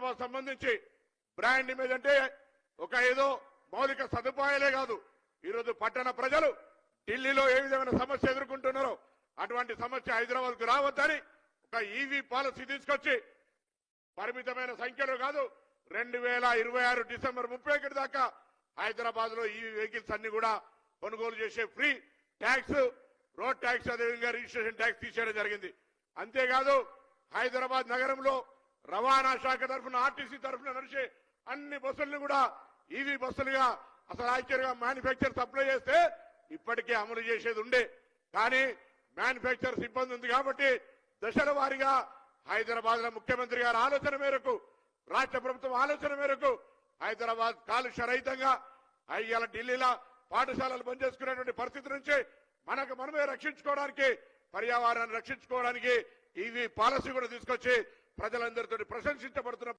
హైదరాబాద్ సంబంధించి brand image అంటే ఒక ఏదో మౌలిక సదుపాయాలే కాదు. ఈరోజు పట్టణ ప్రజలు ఢిల్లీలో ఏ విధమైన సమస్య ఎదుర్కొంటున్నారో అటువంటి సమస్య హైదరాబాద్కు రావద్దని ఒక ఈవీ పాలసీ తీసుకొచ్చి పరిమితమైన సంఖ్యలో కాదు రెండు వేల ఇరవై ఆరు డిసెంబర్ ముప్పై ఒకటి దాకా హైదరాబాద్లో ఈ వెహికల్స్ అన్ని కూడా కొనుగోలు చేసే ఫ్రీ ట్యాక్స్ రోడ్ ట్యాక్స్ అదేవిధంగా రిజిస్ట్రేషన్ ట్యాక్స్ తీసేయడం జరిగింది. అంతేకాదు హైదరాబాద్ నగరంలో రవాణా శాఖ తరఫున ఆర్టీసీ తరఫున నడిచే అన్ని బస్సులను కూడా ఈవీ బస్సులుగా అసలు యాక్చువల్గా మ్యానుఫ్యాక్చర్ సప్లై చేస్తే ఇప్పటికే అమలు చేసేది ఉండే. కానీ మ్యానుఫ్యాక్చర్ సిబ్బంది ఉంది కాబట్టి దశల వారీగా హైదరాబాద్లో ముఖ్యమంత్రి గారి ఆలోచన మేరకు రాష్ట్ర ప్రభుత్వం ఆలోచన మేరకు హైదరాబాద్ కాలుష్య రహితంగా ఇవాళ ఢిల్లీలో పాఠశాలలు బంద్ చేసుకునేటువంటి పరిస్థితి నుంచి మనకు మనమే రక్షించుకోవడానికి పర్యావరణాన్ని రక్షించుకోవడానికి ఇవి పాలసీ కూడా తీసుకొచ్చి ప్రజలందరితో ప్రశంసించబడుతున్న